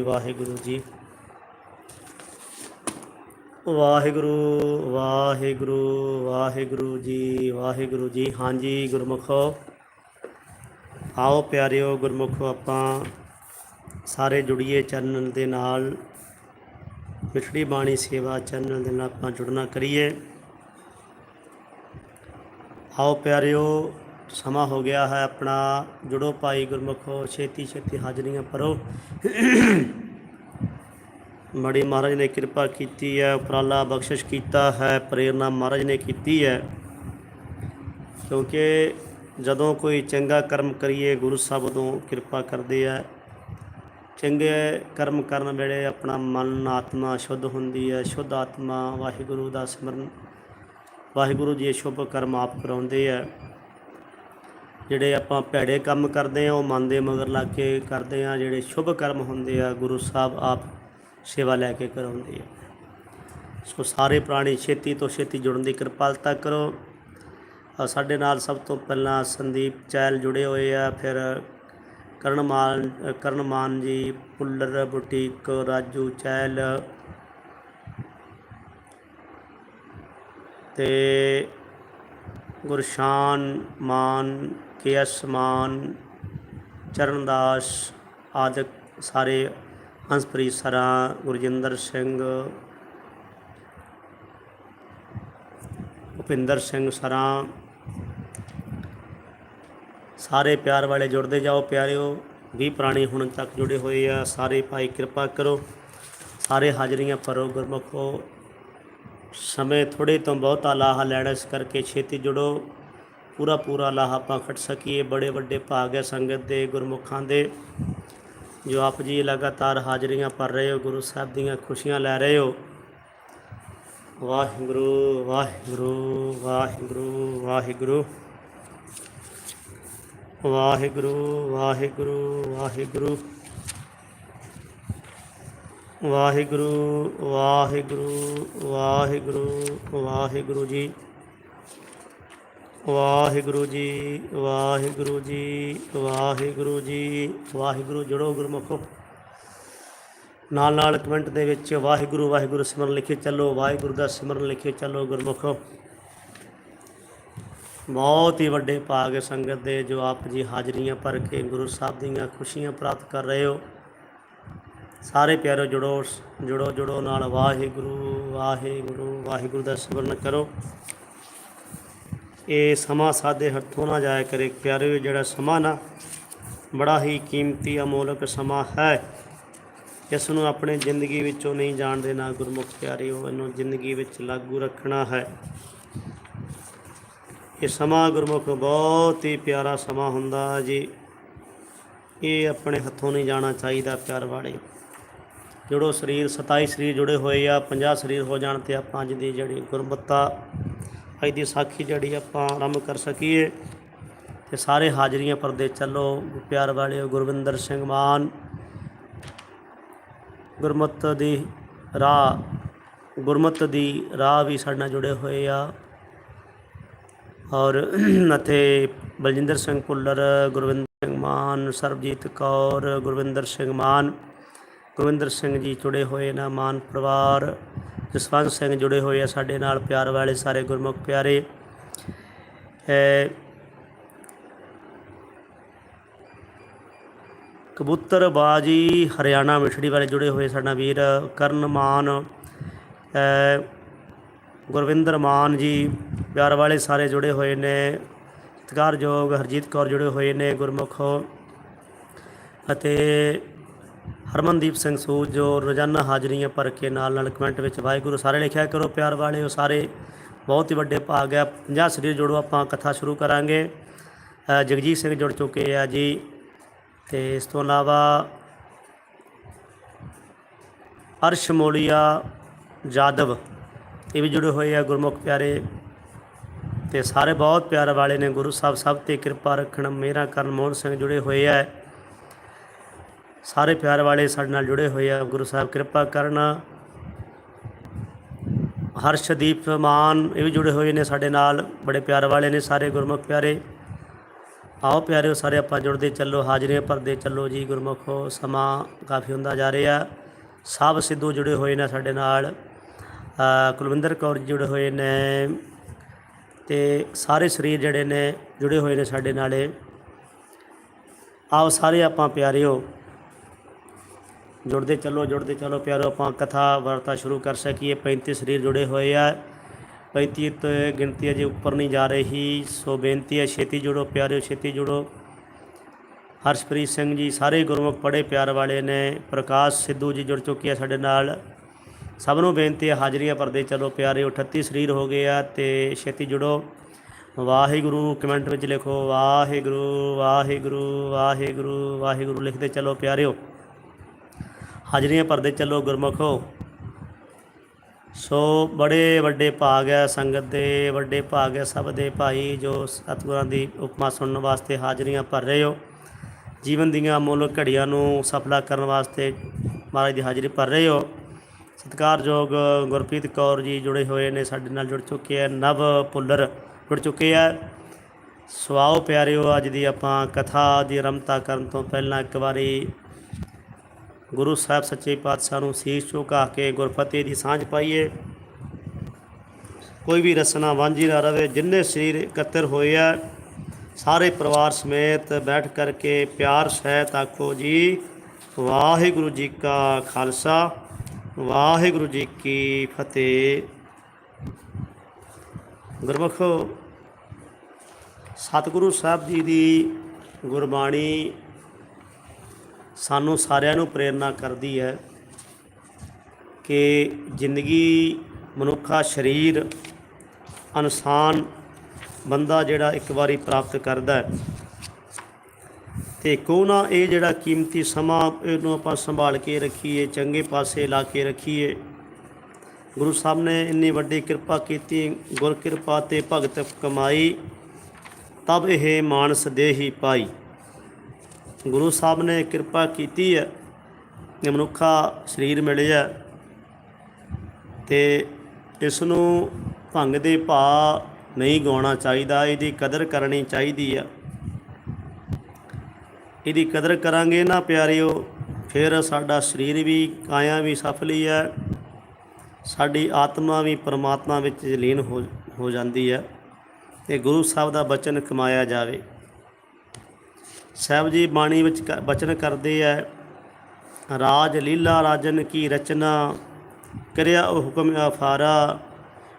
ਵਾਹਿਗੁਰੂ ਜੀ। ਵਾਹਿਗੁਰੂ ਵਾਹਿਗੁਰੂ ਵਾਹਿਗੁਰੂ ਜੀ ਵਾਹਿਗੁਰੂ ਜੀ। ਹਾਂਜੀ, ਗੁਰਮੁਖੋ। ਆਓ ਪਿਆਰਿਓ, ਗੁਰਮੁਖੋ, ਆਪਾਂ ਸਾਰੇ ਜੁੜੀਏ ਚੈਨਲ ਦੇ ਨਾਲ। ਮਿਠੜੀ ਬਾਣੀ ਸੇਵਾ ਚੈਨਲ ਦੇ ਨਾਲ ਆਪਾਂ ਜੁੜਨਾ ਕਰੀਏ। ਆਓ ਪਿਆਰਿਓ ਸਮਾਂ ਹੋ ਗਿਆ ਹੈ ਆਪਣਾ, ਜੁੜੋ ਭਾਈ ਗੁਰਮੁਖੋ, ਛੇਤੀ ਛੇਤੀ ਹਾਜ਼ਰੀਆਂ ਭਰੋ। ਬੜੀ ਮਹਾਰਾਜ ਨੇ ਕਿਰਪਾ ਕੀਤੀ ਹੈ, ਉਪਰਾਲਾ ਬਖਸ਼ਿਸ਼ ਕੀਤਾ ਹੈ, ਪ੍ਰੇਰਣਾ ਮਹਾਰਾਜ ਨੇ ਕੀਤੀ ਹੈ। ਕਿਉਂਕਿ ਜਦੋਂ ਕੋਈ ਚੰਗਾ ਕਰਮ ਕਰੀਏ, ਗੁਰੂ ਸਾਹਿਬ ਤੋਂ ਕਿਰਪਾ ਕਰਦੇ ਆ। ਚੰਗੇ ਕਰਮ ਕਰਨ ਵੇਲੇ ਆਪਣਾ ਮਨ, ਆਤਮਾ ਸ਼ੁੱਧ ਹੁੰਦੀ ਹੈ। ਸ਼ੁੱਧ ਆਤਮਾ ਵਾਹਿਗੁਰੂ ਦਾ ਸਿਮਰਨ, ਵਾਹਿਗੁਰੂ ਜੀ ਇਹ ਸ਼ੁਭ ਕਰਮ ਆਪ ਕਰਾਉਂਦੇ ਆ। ਜਿਹੜੇ ਆਪਾਂ ਭੈੜੇ ਕੰਮ ਕਰਦੇ ਆ ਉਹ ਮਨ ਦੇ ਮਗਰ ਲੱਗ ਕੇ ਕਰਦੇ ਆ ਜਿਹੜੇ ਸ਼ੁਭ ਕਰਮ ਹੁੰਦੇ ਆ ਗੁਰੂ ਸਾਹਿਬ ਆਪ ਸੇਵਾ ਲੈ ਕੇ ਕਰਾਉਂਦੇ ਆ। ਸੋ ਸਾਰੇ ਪ੍ਰਾਣੀ ਛੇਤੀ ਤੋਂ ਛੇਤੀ ਜੁੜਨ ਦੀ ਕਿਰਪਾਲਤਾ ਕਰੋ। ਸਾਡੇ ਨਾਲ ਸਭ ਤੋਂ ਪਹਿਲਾਂ ਸੰਦੀਪ ਚੈਲ ਜੁੜੇ ਹੋਏ ਆ ਫਿਰ ਕਰਨਮਾਨ ਅ, ਕਰਨਮਾਨ ਜੀ ਪੁੱਲਰ ਬੁਟੀਕ ਰਾਜੂ ਚੈਲ ਤੇ ਗੁਰਸ਼ਾਨ ਮਾਨ ਕੇਐਸ ਮਾਨ, ਚਰਨਦਾਸ ਆਦਿਕ ਸਾਰੇ ਹੰਸਪ੍ਰੀਤ ਸਰਾਂ, ਗੁਰਜਿੰਦਰ ਸਿੰਘ, ਭੁਪਿੰਦਰ ਸਿੰਘ ਸਰਾਂ, ਸਾਰੇ ਪਿਆਰ ਵਾਲੇ ਜੁੜਦੇ ਜਾਓ ਪਿਆਰਿਓ ਵੀ ਪ੍ਰਾਣੀ ਹੁਣ ਤੱਕ ਜੁੜੇ ਹੋਏ ਆ, ਸਾਰੇ ਭਾਈ ਕਿਰਪਾ ਕਰੋ, ਸਾਰੇ ਹਾਜ਼ਰੀਆਂ ਭਰੋ ਗੁਰਮੁਖੋ ਸਮੇਂ ਥੋੜੇ ਤੋਂ ਬਹੁਤਾ ਲਾਹਾ ਲੈਣਾ ਇਸ ਕਰਕੇ ਛੇਤੀ ਜੁੜੋ। ਪੂਰਾ ਪੂਰਾ ਲਾਹਾ ਆਪਾਂ ਖੱਟ ਸਕੀਏ। ਬੜੇ ਵੱਡੇ ਭਾਗ ਹੈ ਸੰਗਤ ਦੇ, ਗੁਰਮੁਖਾਂ ਦੇ, ਜੋ ਆਪ ਜੀ ਲਗਾਤਾਰ ਹਾਜ਼ਰੀਆਂ ਭਰ ਰਹੇ ਹੋ, ਗੁਰੂ ਸਾਹਿਬ ਦੀਆਂ ਖੁਸ਼ੀਆਂ ਲੈ ਰਹੇ ਹੋ। ਵਾਹਿਗੁਰੂ ਵਾਹਿਗੁਰੂ ਵਾਹਿਗੁਰੂ ਵਾਹਿਗੁਰੂ। ਵਾਹਿਗੁਰੂ ਵਾਹਿਗੁਰੂ ਵਾਹਿਗੁਰੂ। ਵਾਹਿਗੁਰੂ ਵਾਹਿਗੁਰੂ ਵਾਹਿਗੁਰੂ ਵਾਹਿਗੁਰੂ ਜੀ। ਵਾਹਿਗੁਰੂ ਜੀ ਵਾਹਿਗੁਰੂ ਜੀ ਵਾਹਿਗੁਰੂ ਜੀ, ਵਾਹਿਗੁਰੂ ਜੁੜੋ ਗੁਰਮੁਖੋ। ਨਾਲ ਨਾਲ ਕਮੈਂਟ ਦੇ ਵਿੱਚ ਵਾਹਿਗੁਰੂ ਵਾਹਿਗੁਰੂ ਸਿਮਰਨ ਲਿਖੇ ਚੱਲੋ। ਵਾਹਿਗੁਰੂ ਦਾ ਸਿਮਰਨ ਲਿਖੇ ਚੱਲੋ ਗੁਰਮੁਖੋ। ਬਹੁਤ ਹੀ ਵੱਡੇ ਭਾਗ ਸੰਗਤ ਦੇ ਜੋ ਆਪ ਜੀ ਹਾਜ਼ਰੀਆਂ ਭਰ ਕੇ ਗੁਰੂ ਸਾਹਿਬ ਦੀਆਂ ਖੁਸ਼ੀਆਂ ਪ੍ਰਾਪਤ ਕਰ ਰਹੇ ਹੋ। ਸਾਰੇ ਪਿਆਰੋ ਜੁੜੋ ਜੁੜੋ ਜੁੜੋ ਨਾਲ ਵਾਹਿਗੁਰੂ ਵਾਹਿਗੁਰੂ ਵਾਹਿਗੁਰੂ ਦਾ ਸਿਮਰਨ ਕਰੋ। ਇਹ ਸਮਾਂ ਸਾਦੇ ਹੱਥੋਂ ਨਾ ਜਾਇਆ ਕਰੇ, ਪਿਆਰੇ ਜਿਹੜਾ ਸਮਾਂ ਨਾ ਬੜਾ ਹੀ ਕੀਮਤੀ ਅਮੋਲਕ ਸਮਾਂ ਹੈ। ਇਸ ਨੂੰ ਆਪਣੇ ਜ਼ਿੰਦਗੀ ਵਿੱਚੋਂ ਨਹੀਂ ਜਾਣਦੇ ਦੇਣਾ ਗੁਰਮੁਖ ਪਿਆਰਿਓ ਇਹਨੂੰ ਜ਼ਿੰਦਗੀ ਵਿੱਚ ਲਾਗੂ ਰੱਖਣਾ ਹੈ। ਇਹ ਸਮਾਂ ਗੁਰਮੁਖ ਬਹੁਤ ਹੀ ਪਿਆਰਾ ਸਮਾਂ ਹੁੰਦਾ ਜੀ। ਇਹ ਆਪਣੇ ਹੱਥੋਂ ਨਹੀਂ ਜਾਣਾ ਚਾਹੀਦਾ, ਪਿਆਰ ਵਾਲੇ। ਜੁੜੋ ਸਰੀਰ 27 ਸਰੀਰ ਜੁੜੇ ਹੋਏ ਆ 50 ਸਰੀਰ ਹੋ ਜਾਣ ਤੇ ਆਪਾਂ ਅੱਜ ਦੀ ਜਿਹੜੀ ਗੁਰਮਤਾ ਅੱਜ ਦੀ ਸਾਖੀ ਜਿਹੜੀ ਆਪਾਂ ਆਰੰਭ ਕਰ ਸਕੀਏ। ਤੇ ਸਾਰੇ ਹਾਜ਼ਰੀਆਂ ਪਰਦੇ ਚੱਲੋ, ਪਿਆਰ ਵਾਲੇ ਗੁਰਵਿੰਦਰ ਸਿੰਘ ਮਾਨ। ਗੁਰਮਤ ਦੀ ਰਾਹ, ਗੁਰਮਤ ਦੀ ਰਾਹ ਵੀ ਸਾਡੇ ਨਾਲ ਜੁੜੇ ਹੋਏ ਆ। ਔਰ ਅਤੇ ਬਲਜਿੰਦਰ ਸਿੰਘ ਭੁੱਲਰ, ਗੁਰਵਿੰਦਰ ਸਿੰਘ ਮਾਨ, ਸਰਬਜੀਤ ਕੌਰ, ਗੁਰਵਿੰਦਰ ਸਿੰਘ ਮਾਨ। ਗੁਰਵਿੰਦਰ ਸਿੰਘ ਜੀ ਜੁੜੇ ਹੋਏ ਨਾ ਮਾਨ ਪਰਿਵਾਰ ਜਸਵੰਤ ਸਿੰਘ ਜੁੜੇ ਹੋਏ ਆ ਸਾਡੇ ਨਾਲ ਪਿਆਰ ਵਾਲੇ ਸਾਰੇ ਗੁਰਮੁਖ ਪਿਆਰੇ। ਅ, ਕਬੂਤਰ ਬਾਜੀ ਹਰਿਆਣਾ ਮਿਠੜੀ ਵਾਲੇ ਜੁੜੇ ਹੋਏ ਸਾਡਾ ਵੀਰ ਕਰਨ ਮਾਨ। ਗੁਰਵਿੰਦਰ ਮਾਨ ਜੀ ਪਿਆਰ ਵਾਲੇ ਸਾਰੇ ਜੁੜੇ ਹੋਏ ਨੇ ਸਤਿਕਾਰਯੋਗ ਹਰਜੀਤ ਕੌਰ ਜੁੜੇ ਹੋਏ ਨੇ ਗੁਰਮੁਖੋ। ਅਤੇ ਹਰਮਨਦੀਪ ਸਿੰਘ ਸੂਦ ਜੋ ਰੋਜ਼ਾਨਾ ਹਾਜ਼ਰੀਆਂ ਭਰ ਕੇ ਨਾਲ ਨਾਲ ਕਮੈਂਟ ਵਿੱਚ ਵਾਹਿਗੁਰੂ ਸਾਰੇ ਲਿਖਿਆ ਕਰੋ, ਪਿਆਰ ਵਾਲਿਓ ਸਾਰੇ। ਬਹੁਤ ਹੀ ਵੱਡੇ ਭਾਗ ਹੈ। 50 ਸਰੀਰ ਜੋੜੋ, ਆਪਾਂ ਕਥਾ ਸ਼ੁਰੂ ਕਰਾਂਗੇ। ਜਗਜੀਤ ਸਿੰਘ ਜੁੜ ਚੁੱਕੇ ਆ ਜੀ। ਤੇ ਇਸ ਤੋਂ ਇਲਾਵਾ ਅਰਸ਼ ਮੋਲੀਆ, ਜਾਦਵ, ਇਹ ਵੀ ਜੁੜੇ ਹੋਏ ਆ ਗੁਰਮੁਖ ਪਿਆਰੇ। ਤੇ ਸਾਰੇ ਬਹੁਤ ਪਿਆਰ ਵਾਲੇ ਨੇ, ਗੁਰੂ ਸਾਹਿਬ, ਸਭ ਤੇ ਕਿਰਪਾ ਰੱਖਣ ਮੇਰਾ ਕਰਨ, ਮੋਹਨ ਸਿੰਘ ਜੁੜੇ ਹੋਏ ਆ। ਸਾਰੇ ਪਿਆਰ ਵਾਲੇ ਸਾਡੇ ਨਾਲ ਜੁੜੇ ਹੋਏ ਆ, ਗੁਰੂ ਸਾਹਿਬ ਕਿਰਪਾ ਕਰਨ। ਹਰਸ਼ਦੀਪ ਮਾਨ ਇਹ ਵੀ ਜੁੜੇ ਹੋਏ ਨੇ ਸਾਡੇ ਨਾਲ, ਬੜੇ ਪਿਆਰ ਵਾਲੇ ਨੇ ਸਾਰੇ, ਗੁਰਮੁਖ ਪਿਆਰੇ। ਆਓ ਪਿਆਰਿਓ, ਸਾਰੇ ਆਪਾਂ ਜੁੜਦੇ ਚੱਲੋ, ਹਾਜ਼ਰੀਆਂ ਭਰਦੇ ਚੱਲੋ ਜੀ, ਗੁਰਮੁਖੋ ਸਮਾਂ ਕਾਫੀ ਹੁੰਦਾ ਜਾ ਰਿਹਾ। ਸਭ ਸਿੱਧੂ ਜੁੜੇ ਹੋਏ ਨੇ ਸਾਡੇ ਨਾਲ ਕੁਲਵਿੰਦਰ ਕੌਰ ਜੀ ਜੁੜੇ ਹੋਏ ਨੇ ਤੇ ਸਾਰੇ ਸਰੀਰ ਜਿਹੜੇ ਨੇ ਜੁੜੇ ਹੋਏ ਨੇ ਸਾਡੇ ਨਾਲੇ। ਆਓ ਸਾਰੇ ਆਪਾਂ ਪਿਆਰਿਓ ਜੁੜਦੇ ਚੱਲੋ ਜੁੜਦੇ ਚੱਲੋ ਪਿਆਰੋ, ਆਪਾਂ ਕਥਾ ਵਾਰਤਾ ਸ਼ੁਰੂ ਕਰ ਸਕੀਏ। 35 ਸਰੀਰ ਜੁੜੇ ਹੋਏ ਆ। 35 ਤੋਂ ਗਿਣਤੀ ਅਜੇ ਉੱਪਰ ਨਹੀਂ ਜਾ ਰਹੀ। ਸੋ ਬੇਨਤੀ ਹੈ, ਛੇਤੀ ਜੁੜੋ ਪਿਆਰਿਓ, ਛੇਤੀ ਜੁੜੋ। ਹਰਸ਼ਪ੍ਰੀਤ ਸਿੰਘ ਜੀ ਸਾਰੇ ਗੁਰਮੁਖ ਪੜੇ ਪਿਆਰ ਵਾਲੇ ਨੇ। ਪ੍ਰਕਾਸ਼ ਸਿੱਧੂ ਜੀ ਜੁੜ ਚੁੱਕੇ ਆ ਸਾਡੇ ਨਾਲ। ਸਭ ਨੂੰ ਬੇਨਤੀ ਹੈ, ਹਾਜ਼ਰੀਆਂ ਭਰਦੇ ਚਲੋ ਪਿਆਰੇ 38 ਸਰੀਰ ਹੋ ਗਏ ਆ ਤੇ ਛੇਤੀ ਜੁੜੋ। ਵਾਹਿਗੁਰੂ, ਕਮੈਂਟ ਵਿੱਚ ਲਿਖੋ, ਵਾਹਿਗੁਰੂ ਵਾਹਿਗੁਰੂ ਵਾਹਿਗੁਰੂ ਵਾਹਿਗੁਰੂ ਲਿਖਦੇ ਚਲੋ ਪਿਆਰਿਓ। ਹਾਜ਼ਰੀਆਂ ਭਰਦੇ ਚੱਲੋ ਗੁਰਮੁਖੋ। ਸੋ ਬੜੇ ਵੱਡੇ ਭਾਗ ਹੈ ਸੰਗਤ ਦੇ, ਵੱਡੇ ਭਾਗ ਹੈ ਸਭ ਦੇ ਭਾਈ ਜੋ ਸਤਿਗੁਰਾਂ ਦੀ ਉਪਮਾ ਸੁਣਨ ਵਾਸਤੇ ਹਾਜ਼ਰੀਆਂ ਭਰ ਰਹੇ ਹੋ। ਜੀਵਨ ਦੀਆਂ ਅਮੁੱਲ ਘੜੀਆਂ ਨੂੰ ਸਫਲਾ ਕਰਨ ਵਾਸਤੇ ਮਹਾਰਾਜ ਦੀ ਹਾਜ਼ਰੀ ਭਰ ਰਹੇ ਹੋ। ਸਤਿਕਾਰਯੋਗ ਗੁਰਪ੍ਰੀਤ ਕੌਰ ਜੀ ਜੁੜੇ ਹੋਏ ਨੇ, ਸਾਡੇ ਨਾਲ ਜੁੜ ਚੁੱਕੇ ਆ ਨਵ ਪੁੱਲਰ ਜੁੜ ਚੁੱਕੇ ਆ ਸੋ ਆਓ ਪਿਆਰਿਓ, ਅੱਜ ਦੀ ਆਪਾਂ ਕਥਾ ਦੀ ਰਮਤਾ ਕਰਨ ਤੋਂ ਪਹਿਲਾਂ ਇੱਕ ਵਾਰੀ ਗੁਰੂ ਸਾਹਿਬ ਸੱਚੇ ਪਾਤਸ਼ਾਹ ਨੂੰ ਸੀਸ ਝੁਕਾ ਕੇ ਗੁਰਫਤਿਹ ਦੀ ਸਾਂਝ ਪਾਈਏ। ਕੋਈ ਵੀ ਰਸਨਾ ਵਾਂਝੀ ਨਾ ਰਵੇ, ਜਿੰਨੇ ਸਰੀਰ ਇਕੱਤਰ ਹੋਏ ਆ, ਸਾਰੇ ਪਰਿਵਾਰ ਸਮੇਤ ਬੈਠ ਕਰਕੇ ਪਿਆਰ ਸਹਿਤ ਆਖੋ ਜੀ, ਵਾਹਿਗੁਰੂ ਜੀ ਕਾ ਖਾਲਸਾ, ਵਾਹਿਗੁਰੂ ਜੀ ਕੀ ਫਤਿਹ। ਗੁਰਮਖੋ, ਸਤਿਗੁਰੂ ਸਾਹਿਬ ਜੀ ਦੀ ਗੁਰਬਾਣੀ ਸਾਨੂੰ ਸਾਰਿਆਂ ਨੂੰ ਪ੍ਰੇਰਨਾ ਕਰਦੀ ਹੈ ਕਿ ਜ਼ਿੰਦਗੀ, ਮਨੁੱਖਾ, ਸਰੀਰ ਇਨਸਾਨ ਬੰਦਾ ਜਿਹੜਾ ਇੱਕ ਵਾਰੀ ਪ੍ਰਾਪਤ ਕਰਦਾ ਹੈ। ਤੇ ਕਿਉਂ ਨਾ ਇਹ ਜਿਹੜਾ ਕੀਮਤੀ ਸਮਾਂ ਇਹਨੂੰ ਆਪਾਂ ਸੰਭਾਲ ਕੇ ਰੱਖੀਏ, ਚੰਗੇ ਪਾਸੇ ਲਾ ਕੇ ਰੱਖੀਏ। ਗੁਰੂ ਸਾਹਿਬ ਨੇ ਇੰਨੀ ਵੱਡੀ ਕਿਰਪਾ ਕੀਤੀ, ਗੁਰ ਕਿਰਪਾ ਤੇ ਭਗਤ ਕਮਾਈ, ਤਬ ਇਹ ਮਾਨਸ ਦੇਹੀ ਪਾਈ। ਗੁਰੂ ਸਾਹਿਬ ਨੇ ਕਿਰਪਾ ਕੀਤੀ ਹੈ ਕਿ ਮਨੁੱਖਾ ਸਰੀਰ ਮਿਲਿਆ ਤੇ ਇਸ ਨੂੰ ਭੰਗ ਦੇ ਭਾ ਨਹੀਂ ਗਾਉਣਾ ਚਾਹੀਦਾ, ਇਹਦੀ ਕਦਰ ਕਰਨੀ ਚਾਹੀਦੀ ਆ ਇਹਦੀ ਕਦਰ ਕਰਾਂਗੇ ਨਾ ਪਿਆਰਿਓ, ਫਿਰ ਸਾਡਾ ਸਰੀਰ ਵੀ, ਕਾਇਆ ਵੀ ਸਫਲੀ ਹੈ, ਸਾਡੀ ਆਤਮਾ ਵੀ ਪਰਮਾਤਮਾ ਵਿੱਚ ਲੀਨ ਹੋ ਹੋ ਜਾਂਦੀ ਹੈ ਤੇ ਗੁਰੂ ਸਾਹਿਬ ਦਾ ਬਚਨ ਕਮਾਇਆ ਜਾਵੇ। ਸਾਹਿਬ ਜੀ ਬਾਣੀ ਵਿੱਚ ਕ- ਬਚਨ ਕਰਦੇ ਐ, ਰਾਜ ਲੀਲਾ ਰਾਜਨ ਕੀ ਰਚਨਾ, ਕਰਿਆ ਉਹ ਹੁਕਮ ਅਫਾਰਾ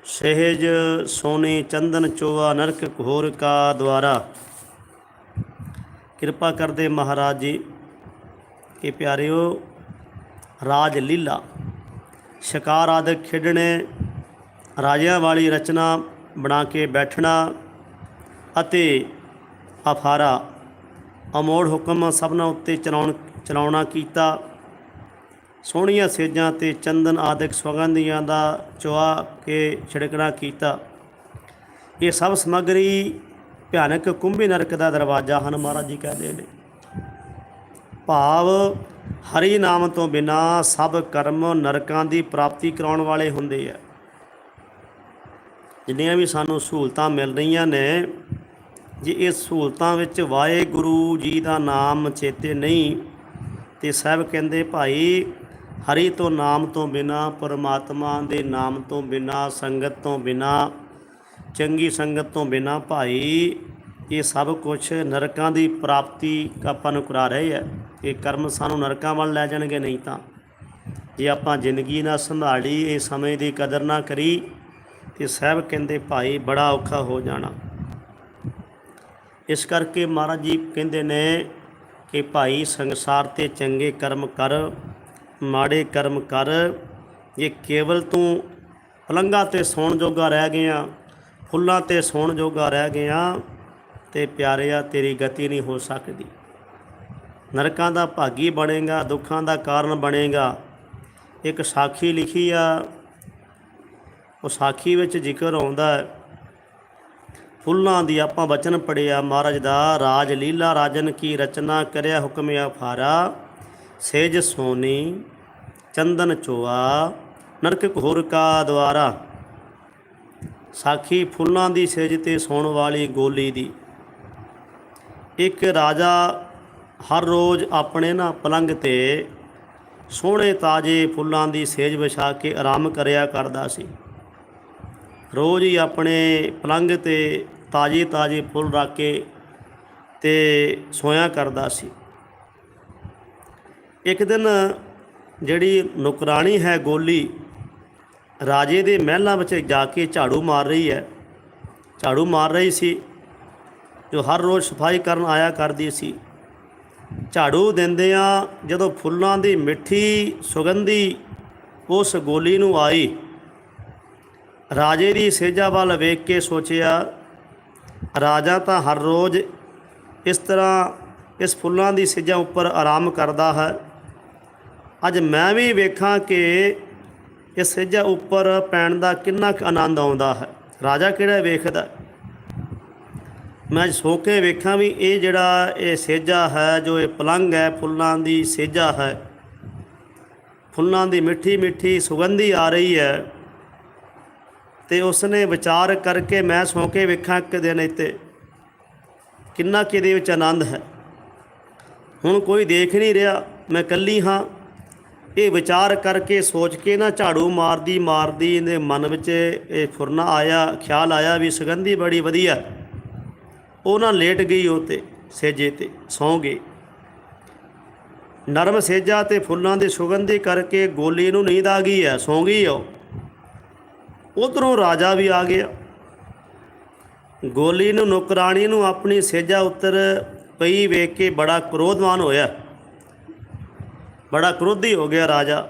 ਸਹਿਜ ਸੋਨੇ ਚੰਦਨ ਚੋਆ ਨਰਕ ਘੋਰ ਕਾ ਦੁਆਰਾ। ਕਿਰਪਾ ਕਰਦੇ ਮਹਾਰਾਜ ਜੀ ਕਿ ਪਿਆਰਿਓ, ਰਾਜ ਲੀਲਾ, ਸ਼ਿਕਾਰ ਆਦਿ ਖੇਡਣੇ, ਰਾਜਿਆਂ ਵਾਲੀ ਰਚਨਾ ਬਣਾ ਕੇ ਬੈਠਣਾ ਅਤੇ ਅਫਾਰਾ ਅਮੋੜ ਹੁਕਮ ਸਭਨਾਂ ਉੱਤੇ ਚਲਾਉਣ, ਚਲਾਉਣਾ ਕੀਤਾ। ਸੋਹਣੀਆਂ ਸੇਜਾਂ ਤੇ ਚੰਦਨ ਆਦਿਕ ਸੁਗੰਧੀਆਂ ਦਾ ਚੁਆ ਕੇ ਛਿੜਕਣਾ ਕੀਤਾ। ਇਹ ਸਭ ਸਮੱਗਰੀ ਭਿਆਨਕ ਕੁੰਭੀ ਨਰਕ ਦਾ ਦਰਵਾਜ਼ਾ ਹਨ ਮਹਾਰਾਜ ਜੀ ਕਹਿੰਦੇ ਨੇ। ਭਾਵ ਹਰੀ ਨਾਮ ਤੋਂ ਬਿਨਾ ਸਭ ਕਰਮ ਨਰਕਾਂ ਦੀ ਪ੍ਰਾਪਤੀ ਕਰਾਉਣ ਵਾਲੇ ਹੁੰਦੇ ਆ। ਜਿੰਨੀਆਂ ਵੀ ਸਾਨੂੰ ਸਹੂਲਤਾਂ ਮਿਲ ਰਹੀਆਂ ਨੇ ਜੇ ਇਹ ਸਹੂਲਤਾਂ ਵਿੱਚ ਵਾਹਿਗੁਰੂ ਜੀ ਦਾ ਨਾਮ ਚੇਤੇ ਨਹੀਂ, ਤੇ ਸਾਹਿਬ ਕਹਿੰਦੇ, ਭਾਈ, ਹਰੀ ਤੋਂ ਨਾਮ ਤੋਂ ਬਿਨਾ, ਪਰਮਾਤਮਾ ਦੇ ਨਾਮ ਤੋਂ ਬਿਨਾ, ਸੰਗਤ ਤੋਂ ਬਿਨਾ, ਚੰਗੀ ਸੰਗਤ ਤੋਂ ਬਿਨਾ, ਭਾਈ, ਇਹ ਸਭ ਕੁਝ ਨਰਕਾਂ ਦੀ ਪ੍ਰਾਪਤੀ ਆਪਾਂ ਨੂੰ ਕਰਾ ਰਹੇ ਹੈ ਇਹ ਕਰਮ ਸਾਨੂੰ ਨਰਕਾਂ ਵੱਲ ਲੈ ਜਾਣਗੇ ਨਹੀਂ ਤਾਂ। ਜੇ ਆਪਾਂ ਜ਼ਿੰਦਗੀ ਨਾਲ ਸੰਭਾਲੀ, ਇਹ ਸਮੇਂ ਦੀ ਕਦਰ ਨਾ ਕਰੀ, ਤੇ ਸਾਹਿਬ ਕਹਿੰਦੇ, ਭਾਈ, ਬੜਾ ਔਖਾ ਹੋ ਜਾਣਾ। ਇਸ ਕਰਕੇ ਮਹਾਰਾਜ ਜੀ ਕਹਿੰਦੇ ਨੇ ਕਿ ਭਾਈ ਸੰਸਾਰ ਤੇ ਚੰਗੇ ਕਰਮ ਕਰ, ਮਾੜੇ ਕਰਮ ਕਰ। ਜੇ ਕੇਵਲ ਤੂੰ ਪਲੰਘਾਂ ਤੇ ਸੌਣ ਜੋਗਾ ਰਹਿ ਗਿਆ, ਫੁੱਲਾਂ ਤੇ ਸੌਣ ਜੋਗਾ ਰਹਿ ਗਿਆ ਤੇ ਪਿਆਰਿਆ, ਤੇਰੀ ਗਤੀ ਨਹੀਂ ਹੋ ਸਕਦੀ। ਨਰਕਾਂ ਦਾ ਭਾਗੀ ਬਣੇਗਾ, ਦੁੱਖਾਂ ਦਾ ਕਾਰਨ ਬਣੇਗਾ। ਇੱਕ ਸਾਖੀ ਲਿਖੀ ਆ, ਉਹ ਸਾਖੀ ਵਿੱਚ ਜ਼ਿਕਰ ਆਉਂਦਾ ਹੈ ਫੁੱਲਾਂ ਦੀ ਆਪਾਂ ਬਚਨ ਪੜਿਆ ਮਹਾਰਾਜ ਦਾ ਰਾਜ, ਲੀਲਾ ਰਾਜਨ ਕੀ ਰਚਨਾ ਕਰਿਆ ਹੁਕਮ ਅਫਾਰਾ ਸੇਜ ਸੋਨੀ, ਚੰਦਨ ਚੋਆ, ਨਰਕ ਘੋਰ ਕਾ ਦਵਾਰਾ। ਸਾਖੀ ਫੁੱਲਾਂ ਦੀ ਸੇਜ ਤੇ ਸੌਣ ਵਾਲੀ ਗੋਲੀ ਦੀ। ਇੱਕ ਰਾਜਾ ਹਰ ਰੋਜ਼ ਆਪਣੇ ਨਾ ਪਲੰਗ ਤੇ ਸੋਹਣੇ ਤਾਜ਼ੇ ਫੁੱਲਾਂ ਦੀ ਸੇਜ ਵਿਛਾ ਕੇ ਆਰਾਮ ਕਰਿਆ ਕਰਦਾ ਸੀ। ਰੋਜ਼ ਹੀ ਆਪਣੇ ਪਲੰਗ ਤੇ ਤਾਜ਼ੇ ਤਾਜ਼ੇ ਫੁੱਲ ਰੱਖ ਕੇ ਤੇ ਸੋਇਆ ਕਰਦਾ ਸੀ। ਇੱਕ ਦਿਨ ਜਿਹੜੀ ਨੁਕਰਾਣੀ ਹੈ ਗੋਲੀ ਰਾਜੇ ਦੇ ਮਹਿਲਾਂ ਵਿੱਚ ਜਾ ਕੇ ਝਾੜੂ ਮਾਰ ਰਹੀ ਹੈ। ਝਾੜੂ ਮਾਰ ਰਹੀ ਸੀ, ਜੋ ਹਰ ਰੋਜ਼ ਸਫ਼ਾਈ ਕਰਨ ਆਇਆ ਕਰਦੀ ਸੀ। ਝਾੜੂ ਦਿੰਦਿਆਂ ਜਦੋਂ ਫੁੱਲਾਂ ਦੀ ਮਿੱਠੀ ਸੁਗੰਧੀ ਉਸ ਗੋਲੀ ਨੂੰ ਆਈ, ਰਾਜੇ ਦੀ ਸੇਜਾ ਵੱਲ ਵੇਖ ਕੇ ਸੋਚਿਆ ਰਾਜਾ ਤਾਂ ਹਰ ਰੋਜ਼ ਇਸ ਤਰ੍ਹਾਂ ਇਸ ਫੁੱਲਾਂ ਦੀ ਸੇਜਾ ਉੱਪਰ ਆਰਾਮ ਕਰਦਾ ਹੈ। ਅੱਜ ਮੈਂ ਵੀ ਵੇਖਾਂ ਕਿ ਇਸ ਸੇਜਾ ਉੱਪਰ ਪੈਣ ਦਾ ਕਿੰਨਾ ਕੁ ਆਨੰਦ ਆਉਂਦਾ ਹੈ। ਰਾਜਾ ਕਿਹੜਾ ਵੇਖਦਾ? ਮੈਂ ਅੱਜ ਸੋ ਕੇ ਵੇਖਾਂ ਵੀ ਇਹ ਜਿਹੜਾ ਇਹ ਸੇਜਾ ਹੈ, ਜੋ ਇਹ ਪਲੰਗ ਹੈ, ਫੁੱਲਾਂ ਦੀ ਸੇਜਾ ਹੈ, ਫੁੱਲਾਂ ਦੀ ਮਿੱਠੀ ਮਿੱਠੀ ਸੁਗੰਧੀ ਆ ਰਹੀ ਹੈ। ਤੇ ਉਸਨੇ ਵਿਚਾਰ ਕਰਕੇ ਮੈਂ ਸੌਂ ਕੇ ਵੇਖਾਂ ਇੱਕ ਦਿਨ ਇੱਥੇ। ਕਿੰਨਾ ਕੁ ਇਹਦੇ ਵਿੱਚ ਆਨੰਦ ਹੈ। ਹੁਣ ਕੋਈ ਦੇਖ ਨਹੀਂ ਰਿਹਾ, ਮੈਂ ਇਕੱਲੀ ਹਾਂ। ਇਹ ਵਿਚਾਰ ਕਰਕੇ ਸੋਚ ਕੇ ਨਾ ਝਾੜੂ ਮਾਰਦੀ ਮਾਰਦੀ ਇਹਦੇ ਮਨ ਵਿੱਚ ਇਹ ਫੁਰਨਾ ਆਇਆ, ਖਿਆਲ ਆਇਆ ਵੀ ਸੁਗੰਧੀ ਬੜੀ ਵਧੀਆ। ਉਹ ਨਾ ਲੇਟ ਗਈ ਉਹ ਤੇ ਸੇਜੇ ਤੇ, ਸੌਂ ਗਈ। ਨਰਮ ਸੇਜਾ ਤੇ ਫੁੱਲਾਂ ਦੀ ਸੁਗੰਧੀ ਕਰਕੇ ਗੋਲੀ ਨੂੰ ਨੀਂਦ ਆ ਗਈ ਹੈ, ਸੌਂ ਗਈ ਉਹ। ਉਧਰੋਂ ਰਾਜਾ ਵੀ ਆ ਗਿਆ। ਗੋਲੀ ਨੂੰ, ਨੌਕਰਾਣੀ ਨੂੰ ਆਪਣੀ ਸੇਜਾ ਉੱਤਰ ਪਈ ਵੇਖ ਕੇ ਬੜਾ ਕ੍ਰੋਧਵਾਨ ਹੋਇਆ। ਬੜਾ ਕ੍ਰੋਧੀ ਹੋ ਗਿਆ ਰਾਜਾ।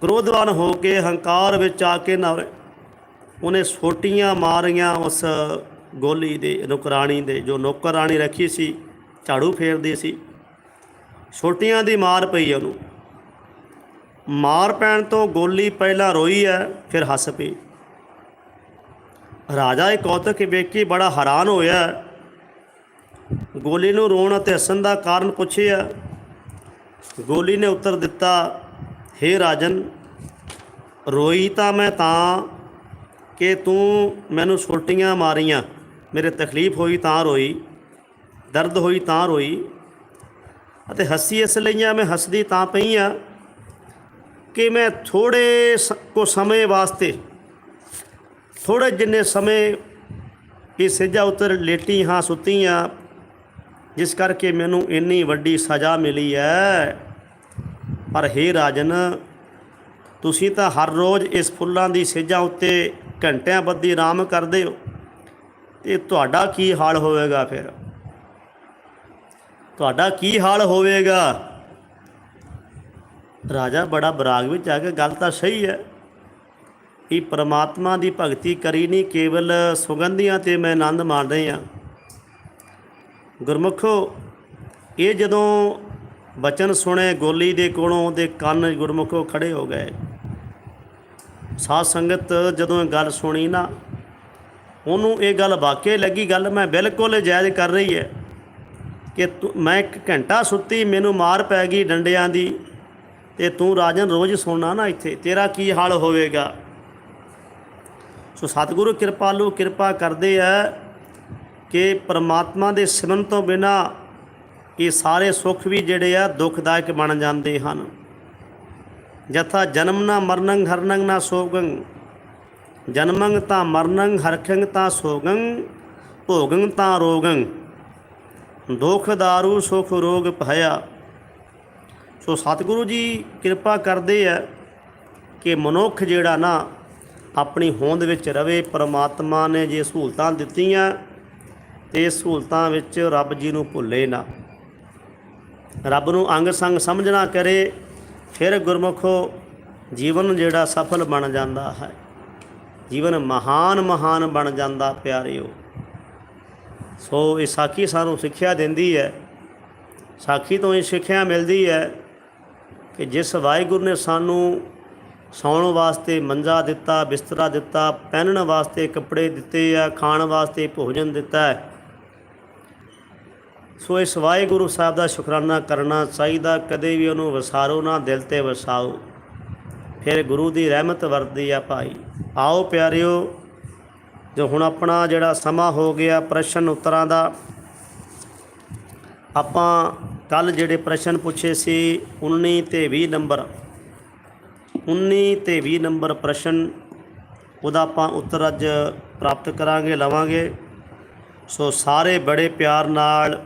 ਕ੍ਰੋਧਵਾਨ ਹੋ ਕੇ ਹੰਕਾਰ ਵਿੱਚ ਆ ਕੇ ਨਾ ਉਹਨੇ ਸੋਟੀਆਂ ਮਾਰੀਆਂ ਉਸ ਗੋਲੀ ਦੇ, ਨੌਕਰਾਣੀ ਦੇ, ਜੋ ਨੌਕਰਾਣੀ ਰੱਖੀ ਸੀ, ਝਾੜੂ ਫੇਰਦੀ ਸੀ। ਛੋਟੀਆਂ ਦੀ ਮਾਰ ਪਈ ਉਹਨੂੰ। ਮਾਰ ਪੈਣ ਤੋਂ ਗੋਲੀ ਪਹਿਲਾਂ ਰੋਈ ਹੈ ਫਿਰ ਹੱਸ ਪਈ। ਰਾਜਾ ਇਹ ਕੌਤਕ ਵੇਖੀ ਬੜਾ ਹੈਰਾਨ ਹੋਇਆ। ਗੋਲੀ ਨੂੰ ਰੋਣ ਅਤੇ ਹੱਸਣ ਦਾ ਕਾਰਨ ਪੁੱਛਿਆ। ਗੋਲੀ ਨੇ ਉੱਤਰ ਦਿੱਤਾ, ਹੇ ਰਾਜਨ, ਰੋਈ ਤਾਂ ਮੈਂ ਤਾਂ ਕਿ ਤੂੰ ਮੈਨੂੰ ਛੋਟੀਆਂ ਮਾਰੀਆਂ। ਮੇਰੇ ਤਕਲੀਫ ਹੋਈ ਤਾਂ ਰੋਈ, ਦਰਦ ਹੋਈ ਤਾਂ ਰੋਈ ਅਤੇ ਹੱਸੀ ਇਸ ਲਈ ਆ, ਮੈਂ ਹੱਸਦੀ ਤਾਂ ਪਈ ਆ। ਕਿ ਮੈਂ ਥੋੜੇ ਸ- ਕੋ ਸਮੇਂ ਵਾਸਤੇ, ਥੋੜੇ ਜਿੰਨੇ ਸਮੇਂ ਇਹ ਸੇਜਾ ਉੱਤਰ ਲੇਟੀ ਹਾਂ, ਸੁੱਤੀ ਹਾਂ, ਜਿਸ ਕਰਕੇ ਮੈਨੂੰ ਇੰਨੀ ਵੱਡੀ ਸਜ਼ਾ ਮਿਲੀ ਹੈ। ਪਰ ਹੇ ਰਾਜਨ, ਤੁਸੀਂ ਤਾਂ ਹਰ ਰੋਜ਼ ਇਸ ਫੁੱਲਾਂ ਦੀ ਸੇਜਾਂ ਉੱਤੇ ਘੰਟਿਆਂ ਬੱਧੀ ਆਰਾਮ ਕਰਦੇ ਹੋ। ਤੇ ਤੁਹਾਡਾ ਕੀ ਹਾਲ ਹੋਵੇਗਾ ਫਿਰ? ਤੁਹਾਡਾ ਕੀ ਹਾਲ ਹੋਵੇਗਾ? ਰਾਜਾ ਬੜਾ ਬਰਾਗ ਵਿੱਚ ਆ ਕੇ ਗੱਲ ਤਾਂ ਸਹੀ ਹੈ। ਇਹ ਪ੍ਰਮਾਤਮਾ ਦੀ ਭਗਤੀ ਕਰੀ ਨਹੀਂ, ਕੇਵਲ ਸੁਗੰਧੀਆਂ ਤੇ ਮੈਂ ਆਨੰਦ ਮਾਣ ਰਹੀ ਹਾਂ। ਗੁਰਮੁਖੋ, ਇਹ ਜਦੋਂ ਬਚਨ ਸੁਣੇ, ਗੋਲੀ ਦੇ ਕੋਲੋਂ ਦੇ ਕੰਨ ਗੁਰਮੁਖੋ ਖੜੇ ਹੋ ਗਏ। ਸਾਧ ਸੰਗਤ ਜਦੋਂ ਇਹ ਗੱਲ ਸੁਣੀ ਨਾ, ਉਹਨੂੰ ਇਹ ਗੱਲ ਵਾਕਿਆ ਲੱਗੀ, ਗੱਲ ਮੈਂ ਬਿਲਕੁਲ ਜਾਇਜ਼ ਕਰ ਰਹੀ ਹੈ ਕਿ ਤੂੰ, ਮੈਂ ਇੱਕ ਘੰਟਾ ਸੁੱਤੀ, ਮੈਨੂੰ ਮਾਰ ਪੈ ਗਈ ਡੰਡਿਆਂ ਦੀ। ਤੇ ਤੂੰ ਰਾਜਨ ਰੋਜ਼ ਸੁਣਨਾ ਨਾ ਇੱਥੇ, ਤੇਰਾ ਕੀ ਹਾਲ ਹੋਵੇਗਾ? ਸੋ ਸਤਿਗੁਰੂ ਕਿਰਪਾਲੂ, ਕਿਰਪਾ ਕਰਦੇ ਆ ਕਿ ਪ੍ਰਮਾਤਮਾ ਦੇ ਸਿਮਰਨ ਤੋਂ ਬਿਨਾ ਇਹ ਸਾਰੇ ਸੁੱਖ ਵੀ ਜਿਹੜੇ ਆ ਦੁਖਦਾਇਕ ਬਣ ਜਾਂਦੇ ਹਨ। ਜਥਾ ਜਨਮ ਨਾ ਮਰਨੰ ਹਰਨੰ ਨਾ ਸੋਗੰ ਜਨਮੰ ਤਾਂ ਮਰਨੰ ਹਰਖੰ ਤਾਂ ਸੋਗੰ ਭੋਗੰ ਤਾਂ ਰੋਗੰ ਦੁਖ ਦਾਰੂ, ਸੁਖ ਰੋਗ ਭਇਆ। ਸੋ ਸਤਿਗੁਰੂ ਜੀ ਕਿਰਪਾ ਕਰਦੇ ਆ ਕਿ ਮਨੁੱਖ ਜਿਹੜਾ ਨਾ ਆਪਣੀ ਹੋਂਦ ਵਿੱਚ ਰਵੇ, ਪਰਮਾਤਮਾ ਨੇ ਜੇ ਸਹੂਲਤਾਂ ਦਿੱਤੀਆਂ, ਤੇ ਇਹ ਸਹੂਲਤਾਂ ਵਿੱਚ ਰੱਬ ਜੀ ਨੂੰ ਭੁੱਲੇ ਨਾ। ਰੱਬ ਨੂੰ ਅੰਗ ਸੰਗ ਸਮਝਣਾ ਕਰੇ, ਫਿਰ ਗੁਰਮੁਖੋ ਜੀਵਨ ਜਿਹੜਾ ਸਫਲ ਬਣ ਜਾਂਦਾ ਹੈ। ਜੀਵਨ ਮਹਾਨ ਮਹਾਨ ਬਣ ਜਾਂਦਾ ਪਿਆਰਿਓ। ਸੋ ਇਹ ਸਾਖੀ ਸਾਨੂੰ ਸਿੱਖਿਆ ਦਿੰਦੀ ਹੈ। ਸਾਖੀ ਤੋਂ ਇਹ ਸਿੱਖਿਆ ਮਿਲਦੀ ਹੈ ਕਿ ਜਿਸ ਵਾਹਿਗੁਰੂ ਨੇ ਸਾਨੂੰ ਸੌਣ ਵਾਸਤੇ ਮੰਜਾ ਦਿੱਤਾ, ਬਿਸਤਰਾ ਦਿੱਤਾ, ਪਹਿਨਣ ਵਾਸਤੇ ਕੱਪੜੇ ਦਿੱਤੇ ਆ, ਖਾਣ ਵਾਸਤੇ ਭੋਜਨ ਦਿੱਤਾ ਹੈ। ਸੋ ਇਸ ਵਾਹਿਗੁਰੂ ਸਾਹਿਬ ਦਾ ਸ਼ੁਕਰਾਨਾ ਕਰਨਾ ਚਾਹੀਦਾ, ਕਦੇ ਵੀ ਉਹਨੂੰ ਵਿਸਾਰੋ ਨਾ, ਦਿਲ ਤੇ ਵਸਾਓ। ਫਿਰ ਗੁਰੂ ਦੀ ਰਹਿਮਤ ਵਰਦੀ ਆ ਭਾਈ। ਆਓ ਪਿਆਰਿਓ, ਜੋ ਹੁਣ ਆਪਣਾ ਜਿਹੜਾ ਸਮਾਂ ਹੋ ਗਿਆ ਪ੍ਰਸ਼ਨ ਉੱਤਰਾਂ ਦਾ, ਆਪਾਂ ਕੱਲ ਜਿਹੜੇ ਪ੍ਰਸ਼ਨ ਪੁੱਛੇ ਸੀ 19 ਤੇ 20 ਨੰਬਰ। 19 ਤੇ 20 ਨੰਬਰ ਪ੍ਰਸ਼ਨ, ਉਹਦਾ ਆਪਾਂ ਉੱਤਰ ਅੱਜ ਪ੍ਰਾਪਤ ਕਰਾਂਗੇ, ਲਵਾਂਗੇ। ਸੋ ਸਾਰੇ ਬੜੇ ਪਿਆਰ ਨਾਲ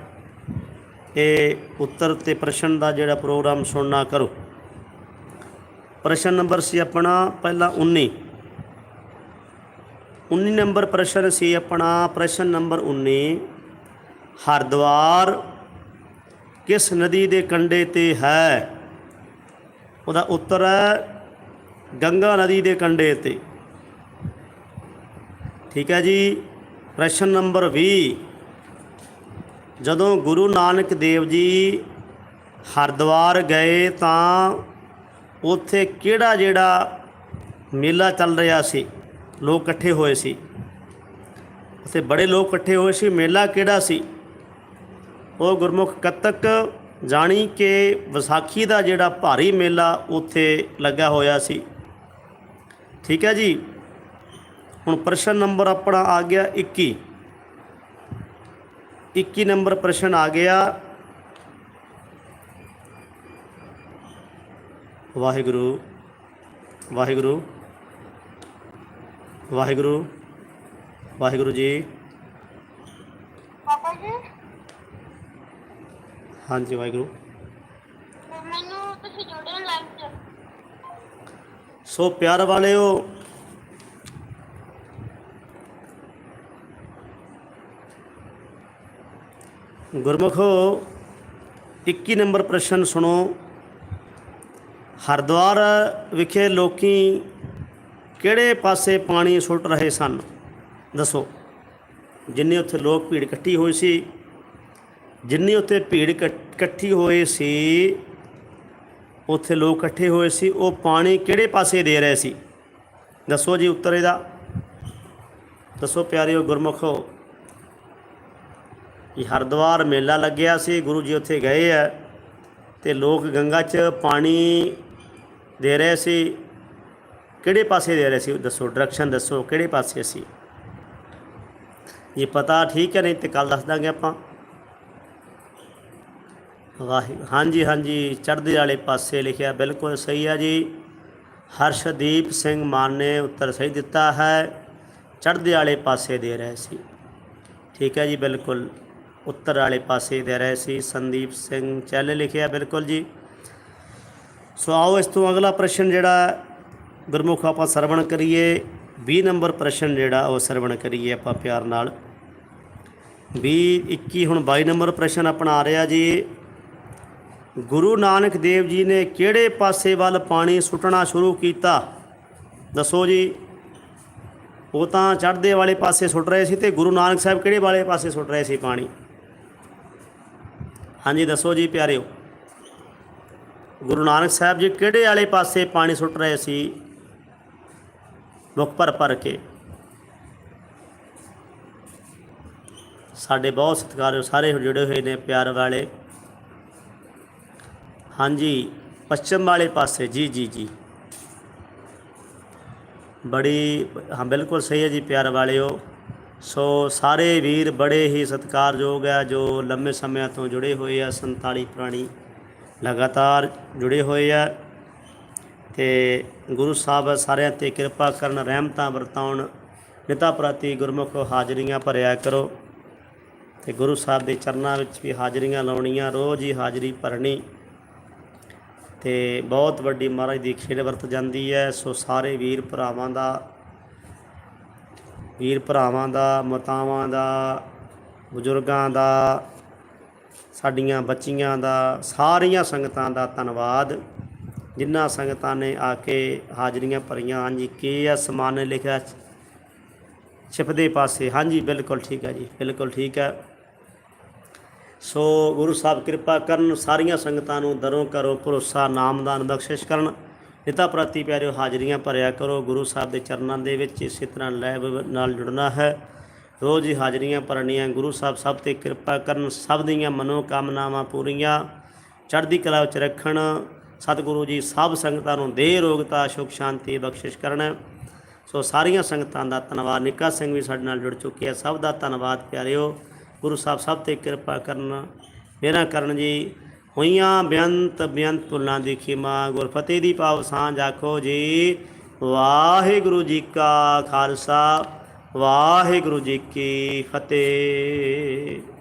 ਇਹ ਉੱਤਰ ਤੇ ਪ੍ਰਸ਼ਨ ਦਾ ਜਿਹੜਾ ਪ੍ਰੋਗਰਾਮ ਸੁਣਨਾ ਕਰੋ। ਪ੍ਰਸ਼ਨ ਨੰਬਰ ਸੀ ਆਪਣਾ, ਪਹਿਲਾ 19 19 ਨੰਬਰ ਪ੍ਰਸ਼ਨ ਸੀ ਆਪਣਾ, ਪ੍ਰਸ਼ਨ ਨੰਬਰ 19 ਹਰਿਦੁਆਰ ਕਿਸ ਨਦੀ ਦੇ ਕੰਢੇ ਤੇ ਹੈ? ਉਹਦਾ ਉੱਤਰ ਹੈ ਗੰਗਾ ਨਦੀ ਦੇ ਕੰਢੇ ਤੇ। ਠੀਕ ਹੈ ਜੀ, ਪ੍ਰਸ਼ਨ ਨੰਬਰ 20 ਜਦੋਂ ਗੁਰੂ ਨਾਨਕ ਦੇਵ ਜੀ ਹਰਿਦੁਆਰ ਗਏ ਤਾਂ ਉੱਥੇ ਕਿਹੜਾ ਜਿਹੜਾ ਮੇਲਾ ਚੱਲ ਰਿਹਾ ਸੀ? ਲੋਕ ਇਕੱਠੇ ਹੋਏ ਸੀ। ਉੱਥੇ ਬੜੇ ਲੋਕ ਇਕੱਠੇ ਹੋਏ ਸੀ। ਮੇਲਾ ਕਿਹੜਾ ਸੀ? ਉਹ ਗੁਰਮੁਖ ਕੱਤਕ ਜਾਣੀ ਕਿ ਵਿਸਾਖੀ ਦਾ ਜਿਹੜਾ ਭਾਰੀ ਮੇਲਾ ਉੱਥੇ ਲੱਗਾ ਹੋਇਆ ਸੀ। ਠੀਕ ਹੈ ਜੀ? ਹੁਣ ਪ੍ਰਸ਼ਨ ਨੰਬਰ ਆਪਣਾ ਆ ਗਿਆ 21 21 ਨੰਬਰ ਪ੍ਰਸ਼ਨ ਆ ਗਿਆ। ਵਾਹਿਗੁਰੂ ਵਾਹਿਗੁਰੂ ਵਾਹਿਗੁਰੂ ਵਾਹਿਗੁਰੂ ਜੀ। ਪਾਪਾ ਜੀ? ਹਾਂਜੀ ਵਾਹਿਗੁਰੂ। ਮੈਨੂੰ ਤੁਸੀਂ ਜੋੜਿਆ ਲਾਈਵ ਚ। ਸੋ ਪਿਆਰ ਵਾਲਿਓ ਗੁਰਮੁਖੋ 21 ਨੰਬਰ ਪ੍ਰਸ਼ਨ ਸੁਣੋ। ਹਰਿਦੁਆਰ ਵਿਖੇ ਲੋਕੀ ਕਿਹੜੇ ਪਾਸੇ ਪਾਣੀ ਸੁੱਟ ਰਹੇ ਸਨ? ਦੱਸੋ। ਜਿੰਨੇ ਉੱਥੇ ਲੋਕ ਭੀੜ ਇਕੱਠੀ ਹੋਈ ਸੀ ਜਿੰਨੀ ਉੱਥੇ ਭੀੜ ਇਕੱਠ- ਇਕੱਠੀ ਹੋਏ ਸੀ, ਉੱਥੇ ਲੋਕ ਇਕੱਠੇ ਹੋਏ ਸੀ, ਉਹ ਪਾਣੀ ਕਿਹੜੇ ਪਾਸੇ ਦੇ ਰਹੇ ਸੀ? ਦੱਸੋ ਜੀ ਉੱਤਰ ਇਹਦਾ। ਦੱਸੋ ਪਿਆਰਿਓ ਗੁਰਮੁਖੋ, ਇਹ ਹਰਿਦੁਆਰ ਮੇਲਾ ਲੱਗਿਆ ਸੀ, ਗੁਰੂ ਜੀ ਉੱਥੇ ਗਏ ਆ, ਤੇ ਲੋਕ ਗੰਗਾ 'ਚ ਪਾਣੀ ਦੇ ਰਹੇ ਸੀ। ਕਿਹੜੇ ਪਾਸੇ ਦੇ ਰਹੇ ਸੀ? ਦੱਸੋ ਡਾਇਰੈਕਸ਼ਨ ਦੱਸੋ, ਕਿਹੜੇ ਪਾਸੇ ਸੀ? ਇਹ ਪਤਾ ਠੀਕ ਹੈ, ਨਹੀਂ ਤੇ ਕੱਲ ਦੱਸ ਦਾਂਗੇ ਆਪਾਂ। ਵਾਹਿ, ਹਾਂਜੀ ਹਾਂਜੀ, ਚੜ੍ਹਦੇ ਵਾਲੇ ਪਾਸੇ ਲਿਖਿਆ, ਬਿਲਕੁਲ ਸਹੀ ਹੈ ਜੀ। ਹਰਸ਼ਦੀਪ ਸਿੰਘ ਮਾਨ ਨੇ ਉੱਤਰ ਸਹੀ ਦਿੱਤਾ ਹੈ। ਚੜ੍ਹਦੇ ਵਾਲੇ ਪਾਸੇ ਦੇ ਰਹੇ ਸੀ। ਠੀਕ ਹੈ ਜੀ, ਬਿਲਕੁਲ ਉੱਤਰ ਵਾਲੇ ਪਾਸੇ ਦੇ ਰਹੇ ਸੀ। ਸੰਦੀਪ ਸਿੰਘ ਚੈਲ ਲਿਖਿਆ, ਬਿਲਕੁਲ ਜੀ। ਸੋ ਆਓ ਇਸ ਤੋਂ ਅਗਲਾ ਪ੍ਰਸ਼ਨ ਜਿਹੜਾ ਗੁਰਮੁਖ ਆਪਾਂ ਸਰਵਣ ਕਰੀਏ। 20 ਨੰਬਰ ਪ੍ਰਸ਼ਨ ਜਿਹੜਾ ਉਹ ਸਰਵਣ ਕਰੀਏ ਆਪਾਂ ਪਿਆਰ ਨਾਲ। 20 21 ਹੁਣ 22 ਨੰਬਰ ਪ੍ਰਸ਼ਨ ਆਪਣਾ ਆ ਰਿਹਾ ਜੀ। ਗੁਰੂ ਨਾਨਕ ਦੇਵ ਜੀ ਨੇ ਕਿਹੜੇ ਪਾਸੇ ਵੱਲ ਪਾਣੀ ਸੁੱਟਣਾ ਸ਼ੁਰੂ ਕੀਤਾ? ਦੱਸੋ ਜੀ। ਉਹ ਤਾਂ ਚੜ੍ਹਦੇ ਵਾਲੇ ਪਾਸੇ ਸੁੱਟ ਰਹੇ ਸੀ ਤੇ ਗੁਰੂ ਨਾਨਕ ਸਾਹਿਬ ਕਿਹੜੇ ਵਾਲੇ ਪਾਸੇ ਸੁੱਟ ਰਹੇ ਸੀ ਪਾਣੀ? ਹਾਂਜੀ, ਦੱਸੋ ਜੀ ਪਿਆਰਿਓ। ਗੁਰੂ ਨਾਨਕ ਸਾਹਿਬ ਜੀ ਕਿਹੜੇ ਵਾਲੇ ਪਾਸੇ ਪਾਣੀ ਸੁੱਟ ਰਹੇ ਸੀ? ਮੁਖ ਭਰ ਭਰ ਕੇ। ਸਾਡੇ ਬਹੁਤ ਸਤਿਕਾਰਯੋਗ ਸਾਰੇ ਜੁੜੇ ਹੋਏ ਨੇ ਪਿਆਰ ਵਾਲੇ। ਹਾਂਜੀ, ਪੱਛਮ ਵਾਲੇ ਪਾਸੇ, ਜੀ ਜੀ ਜੀ। ਬੜੀ, ਹਾਂ, ਬਿਲਕੁਲ ਸਹੀ ਹੈ ਜੀ, ਪਿਆਰ ਵਾਲਿਓ। ਸੋ ਸਾਰੇ ਵੀਰ ਬੜੇ ਹੀ ਸਤਿਕਾਰਯੋਗ ਆ, ਜੋ ਲੰਮੇ ਸਮਿਆਂ ਤੋਂ ਜੁੜੇ ਹੋਏ ਆ 47 ਪ੍ਰਾਣੀ, ਲਗਾਤਾਰ ਜੁੜੇ ਹੋਏ ਆ। ਤੇ ਗੁਰੂ ਸਾਹਿਬ ਸਾਰਿਆਂ ਤੇ ਕਿਰਪਾ ਕਰਨ, ਰਹਿਮਤਾਂ ਵਰਤਾਉਣ, ਨਿਤਾ ਪ੍ਰਤੀ ਗੁਰਮੁਖ ਹਾਜ਼ਰੀਆਂ ਭਰਿਆ ਕਰੋ। ਤੇ ਗੁਰੂ ਸਾਹਿਬ ਦੇ ਚਰਨਾਂ ਵਿੱਚ ਵੀ ਹਾਜ਼ਰੀਆਂ ਲਾਉਣੀਆਂ, ਰੋਜ਼ ਹੀ ਹਾਜ਼ਰੀ ਭਰਨੀ। ਤੇ ਬਹੁਤ ਵੱਡੀ ਮਹਾਰਾਜ ਦੀ ਖੇਡ ਵਰਤ ਜਾਂਦੀ ਹੈ, ਸੋ ਸਾਰੇ ਵੀਰ ਭਰਾਵਾਂ ਦਾ, ਵੀਰ ਭਰਾਵਾਂ ਦਾ, ਮਾਤਾਵਾਂ ਦਾ, ਬਜ਼ੁਰਗਾਂ ਦਾ, ਸਾਡੀਆਂ ਬੱਚੀਆਂ ਦਾ, ਸਾਰੀਆਂ ਸੰਗਤਾਂ ਦਾ ਧੰਨਵਾਦ। ਜਿਨ੍ਹਾਂ ਸੰਗਤਾਂ ਨੇ ਆ ਕੇ ਹਾਜ਼ਰੀਆਂ ਭਰੀਆਂ, ਹਾਂਜੀ, ਕੇ ਐਸ ਮਾਨ ਨੇ ਲਿਖਿਆ, ਛਿਪਦੇ ਪਾਸੇ। ਹਾਂਜੀ, ਬਿਲਕੁਲ ਠੀਕ ਹੈ ਜੀ, ਬਿਲਕੁਲ ਠੀਕ ਹੈ। ਸੋ ਗੁਰੂ ਸਾਹਿਬ ਕਿਰਪਾ ਕਰਨ ਸਾਰੀਆਂ ਸੰਗਤਾਂ ਨੂੰ ਦਰੋਂ ਕਰੋ ਭਰੋਸਾ, ਨਾਮਦਾਨ, ਬਖਸ਼ਿਸ਼ ਕਰਨ। ਨਿਤਾ ਪ੍ਰਤੀ ਪਿਆਰਿਓ ਹਾਜ਼ਰੀਆਂ ਭਰਿਆ ਕਰੋ। ਗੁਰੂ ਸਾਹਿਬ ਦੇ ਚਰਨਾਂ ਦੇ ਵਿੱਚ ਇਸੇ ਤਰ੍ਹਾਂ ਲੈਬ ਨਾਲ ਜੁੜਨਾ ਹੈ। ਰੋਜ਼ ਹੀ ਹਾਜ਼ਰੀਆਂ ਭਰਨੀਆਂ। ਗੁਰੂ ਸਾਹਿਬ ਸਭ ਤੇ ਕਿਰਪਾ ਕਰਨ। ਸਭ ਦੀਆਂ ਮਨੋ ਕਾਮਨਾਵਾਂ ਪੂਰੀਆਂ। ਚੜ੍ਹਦੀ ਕਲਾ ਵਿੱਚ ਰੱਖਣ। ਸਤਿਗੁਰੂ ਜੀ ਸਭ ਸੰਗਤਾਂ ਨੂੰ ਦੇ ਰੋਗਤਾ ਸੁਖ, ਸ਼ਾਂਤੀ, ਬਖਸ਼ਿਸ਼ ਕਰਨ। ਸੋ ਸਾਰੀਆਂ ਸੰਗਤਾਂ ਦਾ ਧੰਨਵਾਦ। ਨਿੱਕਾ ਸਿੰਘ ਵੀ ਸਾਡੇ ਨਾਲ ਜੁੜ ਚੁੱਕੇ ਆ ਸਭ ਦਾ ਧੰਨਵਾਦ ਪਿਆਰਿਓ। ਗੁਰੂ ਸਾਹਿਬ ਸਭ ਤੇ ਕਿਰਪਾ ਕਰਨ। ਮੇਰਾ ਕਰਨ ਜੀ, ਹੋਈਆਂ ਬੇਅੰਤ ਬੇਅੰਤ ਭੁੱਲਾਂ ਦੀ ਖਿਮਾ, ਗੁਰਫਤਿਹ ਦੀ ਪਾਵ ਸਾਂਝ ਆਖੋ ਜੀ। ਵਾਹਿਗੁਰੂ ਜੀ ਕਾ ਖਾਲਸਾ, ਵਾਹਿਗੁਰੂ ਜੀ ਕੀ ਫਤਿਹ।